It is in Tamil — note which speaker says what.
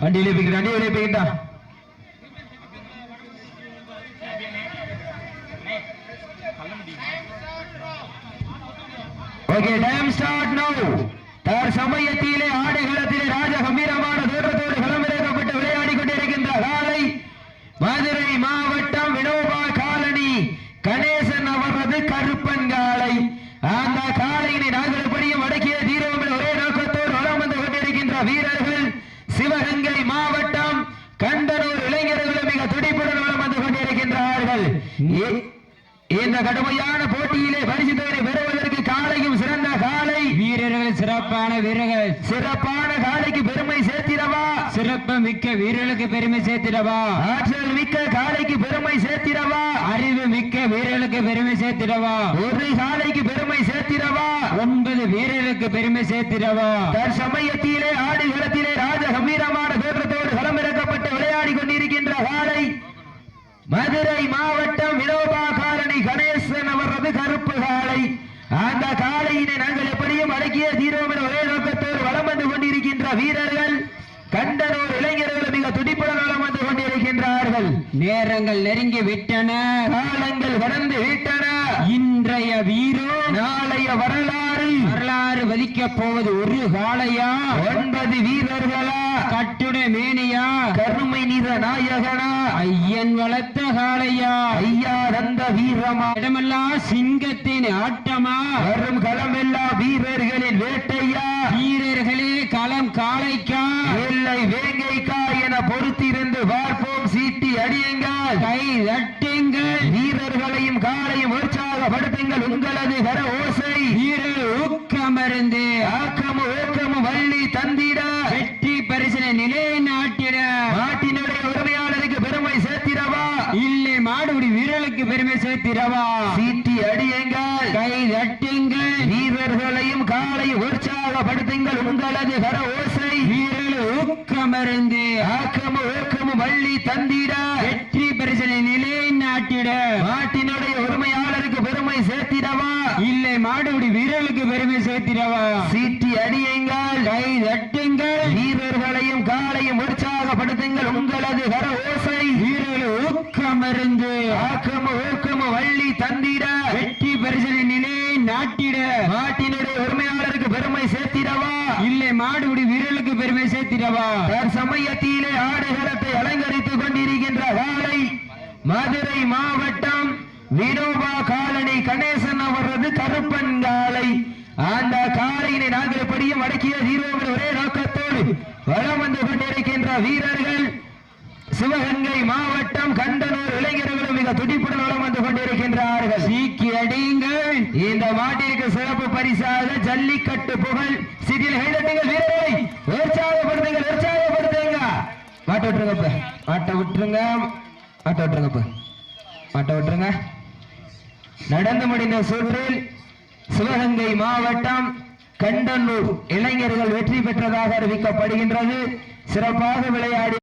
Speaker 1: வண்டியிலே போய்கிட்டு வண்டியிலே போய்கிட்டா ஓகே டைம் ஸ்டார்ட் நவ் தர் சமயத்திலே ஆடுகளத்திலே ராஜ கம்பீரமான தோற்றத்தோடு களமிறக்கப்பட்டு விளையாடி கொண்டிருக்கின்ற காலை மதுரை மாவட்டம் வினோபா காலனி கணேசன் அவரது கருப்பன் காலை அந்த காலையினை நாங்கள் எப்படியும் அடக்கிய தீரம் ஒரே நோக்கத்தோடு வளம் வந்து கொண்டிருக்கின்ற வீரர்கள் சிவகங்கை மாவட்டம் கண்டனூர் இளைஞர்களும் மிக துடிப்புடன் வளம் வந்து கொண்டிருக்கின்றார்கள் இ- இந்த கடுமையான போட்டியிலே பரிசு தொகை பெறுவதற்கு காலையும் சிறந்த காலை.
Speaker 2: வீரர்கள் சிறப்பான வீரர்கள்.
Speaker 1: சிறப்பான காலைக்கு பெருமை சேர்த்திடவா?
Speaker 2: சிறப்பு மிக்க வீரர்களுக்கு பெருமை சேர்த்திடவா?
Speaker 1: ஆற்றல் மிக்க காலைக்கு பெருமை சேர்த்திடவா?
Speaker 2: அறிவு மிக்க வீரர்களுக்கு பெருமை சேர்த்திடவா?
Speaker 1: ஒரு காலைக்கு பெருமை சேர்த்திடவா?
Speaker 2: ஒன்பது வீரர்களுக்கு பெருமை சேர்த்திடவா?
Speaker 1: தற்சமயத்திலே ஆடுகளத்திலே ராஜ கம்பீரமான தோற்றத்தோடு களமிறக்கப்பட்டு விளையாடி கொண்டிருக்கின்ற காலை மதுரை மாவட்டம் வினோபா காலனி கணேசன் அவரது கருப்பு காலை அந்த காலையினை நாங்கள் எப்படியும் அடக்கிய தீர்வோம் என ஒரே நோக்கத்தோடு வலம் வந்து கொண்டிருக்கின்ற வீரர்கள் கண்டனூர் இளைஞர்கள் மிக துடிப்புடன் வலம் வந்து கொண்டிருக்கின்றார்கள்.
Speaker 2: நேரங்கள் நெருங்கி விட்டன.
Speaker 1: காலங்கள் கடந்து விட்டன.
Speaker 2: இன்றைய வீரோ
Speaker 1: நாளைய வரலாறு.
Speaker 2: வரலாறு வதிக்கப் போவது ஒரு காளையா?
Speaker 1: ஒன்பது வீரர்களா?
Speaker 2: கட்டுடை
Speaker 1: நிற நாயகனா?
Speaker 2: ஐயன் வளர்த்த காளையா?
Speaker 1: ஐயா தந்த வீரமா?
Speaker 2: இடமெல்லாம் சிங்கத்தின் ஆட்டமா?
Speaker 1: வரும் களமெல்லாம் வீரர்களின் வேட்டையா?
Speaker 2: வீரர்களே களம் காளைக்கா?
Speaker 1: இல்லை வேங்கைக்கா என பொறுத்திருந்து பார்ப்போம் சீட்டி அடியுங்கள்.
Speaker 2: கை தட்டுங்கள்.
Speaker 1: வீரர்களையும் காலையும் உற்சாகப்படுத்துங்கள். உங்களது கர ஓசை.
Speaker 2: வீரர் ஊக்கமருந்து.
Speaker 1: ஆக்கமும் ஊக்கமும் வள்ளி தந்திட.
Speaker 2: வீரர்களுக்கு பெருமை சேர்த்திடவா?
Speaker 1: சீட்டி அடியுங்கள்.
Speaker 2: கை தட்டுங்கள்.
Speaker 1: வீரர்களையும் காலையும் உற்சாகப்படுத்துங்கள். உங்களது கர ஓசை.
Speaker 2: வீரர்கள் ஊக்கமருந்து.
Speaker 1: ஆக்கமும் ஊக்கமும் வள்ளி தந்திட.
Speaker 2: வெற்றி பரிசனை நிலைநாட்டிட
Speaker 1: நாட்டினுடைய உரிமையாளருக்கு பெருமை சேர்த்திடவா?
Speaker 2: இல்லை மாடுபிடி வீரர்களுக்கு பெருமை சேர்த்திடவா?
Speaker 1: சீட்டி அடியுங்கள்.
Speaker 2: கை தட்டுங்கள்.
Speaker 1: வீரர்களையும் காலையும் உற்சாகப்படுத்துங்கள். உங்களது கர ஓசை.
Speaker 2: ஊக்கமருந்து
Speaker 1: ஆக்கமும் ஊக்கமும் வள்ளி தந்திட.
Speaker 2: வெற்றி பரிசனை நிலைநாட்டிட
Speaker 1: நாட்டினுடைய உரிமையாளருக்கு பெருமை சேர்த்திடவா?
Speaker 2: இல்லை மாடுபிடி வீரர்களுக்கு பெருமை சேர்த்திடவா?
Speaker 1: சமயத்திலே ஆடுகளத்தை அலங்கரித்துக் கொண்டிருக்கின்ற காலை மதுரை மாவட்டம் வினோபா காலனி கணேசன் அவரது கருப்பன் காலை. அந்த காலையினை நாங்கள் எப்படியும் அடக்கிய தீர்வோம் ஒரே நோக்கத்தோடு வளம் வந்து கொண்டிருக்கின்ற வீரர்கள். சிவகங்கை மாவட்டம் கண்டனூர் மிக துடிப்புடன் வளம் வந்து கொண்டிருக்கின்றார்கள்.
Speaker 2: சீக்கி அடியுங்கள்.
Speaker 1: இந்த மாட்டிற்கு சிறப்பு பரிசாக ஜல்லிக்கட்டு புகழ் சிறியில் கைதட்டுங்கள் வீரரை உற்சாகப்படுத்துங்கள் உற்சாகப்படுத்துங்க. மாட்ட விட்டுருங்க மாட்ட விட்டுருங்க. மாட்ட விட்டுருங்க மாட்ட விட்டுருங்க. நடந்து முடிந்த சுற்றில் சிவகங்கை மாவட்டம் கண்டனூர் இளைஞர்கள் வெற்றி பெற்றதாக அறிவிக்கப்படுகின்றது. சிறப்பாக விளையாடி